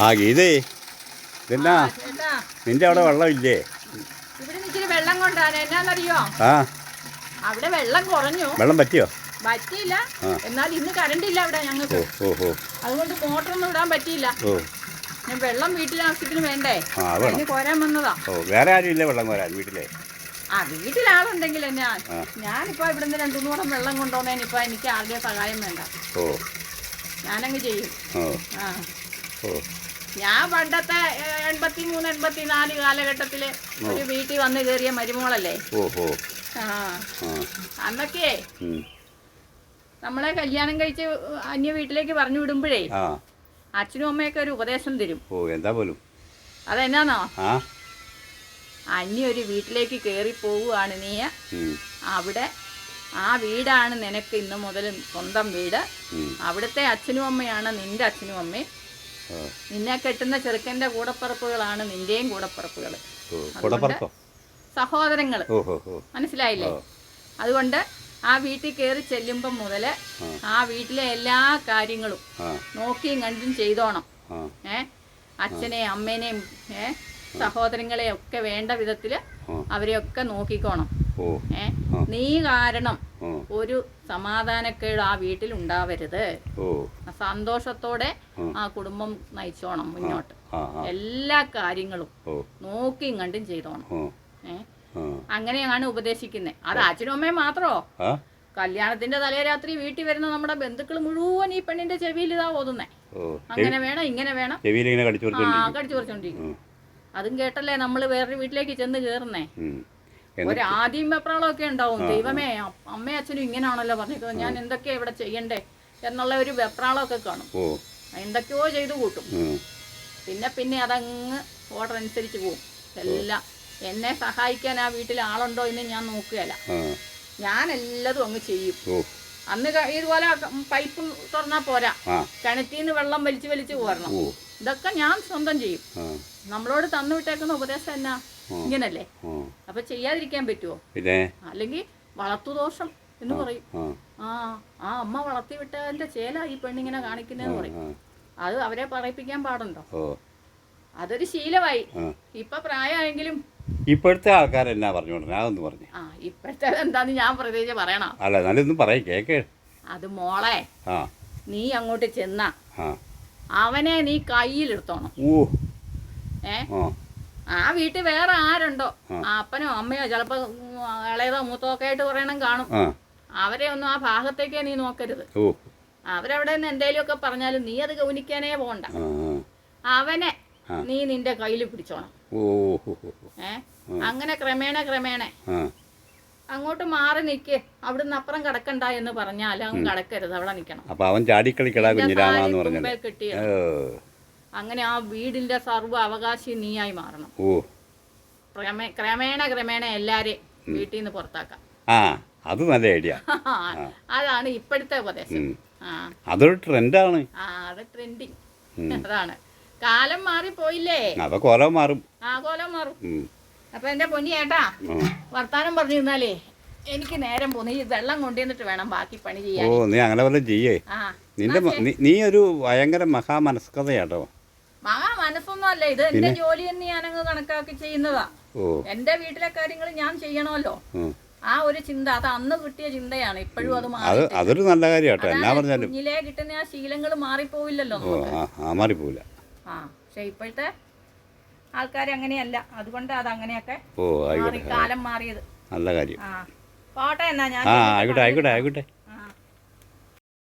ആ ഗീതേ. ഇതെന്നാ? നിന്റെ അവിടെ വെള്ളമില്ലേ? ഇവിടെ ഇച്ചിരി വെള്ളം കൊണ്ടാണ്. എന്നാന്നറിയോ? ആ. അവിടെ വെള്ളം കുറഞ്ഞു. വെള്ളം പറ്റിയോ? പറ്റിയില്ല. എന്നാൽ ഇന്ന് കറണ്ട് ഇല്ല അവിടെ ഞങ്ങൾക്ക്. അതുകൊണ്ട് മോട്ടറൊന്നും ഇടാൻ പറ്റിയില്ല. ഞാൻ വെള്ളം വീട്ടിലെ ആവശ്യത്തിന് വേണ്ടേ? കോരാൻ വന്നതാ. വേറെ ആരും ഇല്ല വെള്ളം കോരാൻ വീട്ടിലെ? ആ വീട്ടിലാളുണ്ടെങ്കിൽ എന്നാ. ഞാനിപ്പോ ഇവിടുന്ന് രണ്ടു മൂന്നോളം വെള്ളം കൊണ്ടുവന്നതിനിപ്പോ എനിക്ക് ആരുടെ സഹായം വേണ്ട. ഞാനങ്ങ് ചെയ്യും. ആ. ഓ. ഞാൻ പണ്ടത്തെ എൺപത്തി മൂന്ന് എൺപത്തി നാല് കാലഘട്ടത്തിൽ ഒരു വീട്ടിൽ വന്ന് കയറിയ മരുമോളല്ലേ? ഓ ഓ ആ. അന്നൊക്കെ നമ്മളെ കല്യാണം കഴിച്ച് അന്യ വീട്ടിലേക്ക് പറഞ്ഞു വിടുമ്പോഴേ അച്ഛനും അമ്മയൊക്കെ ഒരു ഉപദേശം തരും. ഓ എന്താ പോലും? അതെന്നാന്നോ? അന്യ ഒരു വീട്ടിലേക്ക് കയറി പോവുകയാണ് നീ അവിടെ ആ വീടാണ് നിനക്ക് ഇന്ന് മുതൽ സ്വന്തം വീട്. അവിടുത്തെ അച്ഛനും അമ്മയാണ് നിന്റെ അച്ഛനും അമ്മയും. നിന്നെ കെട്ടുന്ന ചെറുക്കന്റെ കൂടപ്പറപ്പുകളാണ് നിന്റെയും കൂടപ്പറപ്പുകൾ സഹോദരങ്ങൾ. സഹോദരങ്ങൾ മനസ്സിലായില്ലേ? അതുകൊണ്ട് ആ വീട്ടിൽ കയറി ചെല്ലുമ്പം മുതൽ ആ. വീട്ടിലെ എല്ലാ കാര്യങ്ങളും നോക്കിയും കണ്ടും ചെയ്തോണം. ഏ? അച്ഛനെയും അമ്മേനെയും ഏ? സഹോദരങ്ങളെ ഒക്കെ വേണ്ട വിധത്തിൽ. അവരെയൊക്കെ നോക്കിക്കോണം. ഏ? നീ കാരണം ഒരു സമാധാനക്കേട് ആ വീട്ടിൽ ഉണ്ടാവരുത്. സന്തോഷത്തോടെ ആ. കുടുംബം നയിച്ചോണം മുന്നോട്ട്. എല്ലാ കാര്യങ്ങളും നോക്കി നോക്കിയും കണ്ടും ചെയ്തോണം. ഏഹ് അങ്ങനെയാണ് ഉപദേശിക്കുന്നത് അത് അച്ഛനും അമ്മയും മാത്രോ? കല്യാണത്തിന്റെ തലേ രാത്രി വീട്ടിൽ വരുന്ന നമ്മുടെ ബന്ധുക്കൾ മുഴുവൻ ഈ പെണ്ണിന്റെ ചെവിയിൽ ഇതാ ഓതുന്നേ. അങ്ങനെ വേണം ഇങ്ങനെ വേണം. ആ കടിച്ചു പറിച്ചോണ്ടിരിക്കും. അതും കേട്ടല്ലേ നമ്മൾ വേറൊരു വീട്ടിലേക്ക് ചെന്ന് കയറുന്നേ ഒരാദ്യം വെപ്രാളമൊക്കെ ഉണ്ടാവും. ദൈവമേ അമ്മയും അച്ഛനും ഇങ്ങനെയാണല്ലോ പറഞ്ഞിരിക്കുന്നത്. ഞാൻ എന്തൊക്കെയാ ഇവിടെ ചെയ്യണ്ടേ? എന്നുള്ള ഒരു വെപ്രാളമൊക്കെ കാണും. ഓ. എന്തൊക്കെയോ ചെയ്തു കൂട്ടും. പിന്നെ പിന്നെ അതങ്ങ് ഓർഡർ അനുസരിച്ച് പോവും. എല്ലാം എന്നെ സഹായിക്കാൻ ആ വീട്ടിൽ ആളുണ്ടോ എന്ന് ഞാൻ നോക്കുകയല്ല. ഞാൻ എല്ലാതും അങ്ങ് ചെയ്യും. അന്ന് ഇതുപോലെ പൈപ്പ് തുറന്നാ പോരാ. കിണറ്റിൽ നിന്ന് വെള്ളം വലിച്ചു വലിച്ചു പോരണം. ഇതൊക്കെ ഞാൻ സ്വന്തം ചെയ്യും. നമ്മളോട് തന്നു വിട്ടേക്കുന്ന ഉപദേശം എന്നാ? ഇങ്ങനല്ലേ? അപ്പൊ ചെയ്യാതിരിക്കാൻ പറ്റുമോ അല്ലെങ്കിൽ വളർത്തുദോഷം എന്ന് പറയും. ആ ആ അമ്മ വളർത്തി വിട്ടതിന്റെ ചേല ഈ പെണ്ണിങ്ങനെ കാണിക്കുന്നതെന്ന് പറയും. അത് അവരെ പറയിപ്പിക്കാൻ പാടുണ്ടോ? അതൊരു ശീലമായി. ഇപ്പൊ പ്രായമായെങ്കിലും ഇപ്പോഴത്തെ ആൾക്കാരെന്നാ പറഞ്ഞോണ്ടേ അതൊന്ന് പറഞ്ഞു. ആ ഇപ്പോഴത്തെ എന്താന്ന് ഞാൻ പ്രത്യേകിച്ച് പറയണം. അല്ല നല്ലൊന്നും പറയും കേക്ക്. അത് മോളെ നീ അങ്ങോട്ട് ചെന്ന അവനെ നീ കയ്യിലെടുത്തോണം. ഓ ഏ? ആ. വീട്ടിൽ വേറെ ആരുണ്ടോ? ആ. അപ്പനോ അമ്മയോ ചിലപ്പോ ഇളയതോ മൂത്തോ ഒക്കെ ആയിട്ട് പറയണം കാണും. അവരെ ഒന്നും ആ ഭാഗത്തേക്കേ നീ നോക്കരുത്. അവരവിടെ നിന്ന് ഒക്കെ പറഞ്ഞാലും നീ അത് ഗൗനിക്കാനേ പോണ്ട. അവനെ നീ നിന്റെ കയ്യിൽ പിടിച്ചോണം. ഏ? അങ്ങനെ ക്രമേണ ക്രമേണ. അങ്ങോട്ട് മാറി നിക്ക്. അവിടുന്ന് അപ്പുറം കടക്കണ്ട എന്ന് പറഞ്ഞാൽ അങ്ങ് കിടക്കരുത്. അവിടെ നിൽക്കണം. അപ്പൊ അവൻ ഓ. അങ്ങനെ ആ വീടിന്റെ സർവ അവകാശി നീയായി മാറണം. ക്രമേണ ക്രമേണ എല്ലാരെയും വീട്ടിൽ നിന്ന് പുറത്താക്കാം. അത് നല്ല ഐഡിയ. അതാണ് ഇപ്പോഴത്തെ ഉപദേശം. ആ. അതൊരു ട്രെൻഡാണ്. ആ അത് ട്രെൻഡിങ്. അതാണ്. കാലം മാറിപ്പോയില്ലേ? അതൊക്കെ കോലം മാറും. ആകോലം മാറും. ഉം. അപ്പൊ എന്റെ പൊന്നി ഏട്ടാ ആ. വർത്താനം പറഞ്ഞിരുന്നാലേ എനിക്ക് നേരം പോന്നു ഈ വെള്ളം കൊണ്ടുവന്നിട്ട് വേണം ബാക്കി പണി ചെയ്യാൻ. ഓ നീ അങ്ങനെ വല്ലതും ചെയ്യേ? നിന്റെ നീ- ഒരു ഭയങ്കര മഹാമനസ്കതയാട്ടോ മഹാ മനസ്സൊന്നും അല്ല ഇത് എന്റെ ജോലി തന്നെ ഞാനങ്ങ് കണക്കാക്കി ചെയ്യുന്നതാ. ഓ. എന്റെ വീട്ടിലെ കാര്യങ്ങൾ ഞാൻ ചെയ്യണമല്ലോ. ആ ഒരു ചിന്ത അത് അന്ന് കിട്ടിയ ചിന്തയാണ്. ഇപ്പോഴും അത് അത് മാറി അതൊരു നല്ല കാര്യമാണ് എന്നാ പറഞ്ഞാലും. കുഞ്ഞിലേ കിട്ടുന്ന ആ ശീലങ്ങൾ മാറിപ്പോവില്ലല്ലോ ഓ നമുക്ക്. ആ ആ മാറിപ്പോവില്ല. ആ പക്ഷെ ഇപ്പോഴത്തെ ആൾക്കാർ അങ്ങനെയല്ല. അതുകൊണ്ട് അത് അങ്ങനെയൊക്കെ ഓ മാറി കാലം മാറിയത്. നല്ല കാര്യം. ആ പോട്ടെ എന്നാ? ഞാൻ ആ ആയിക്കോട്ടെ ആയിക്കോട്ടെ ആയിക്കോട്ടെ.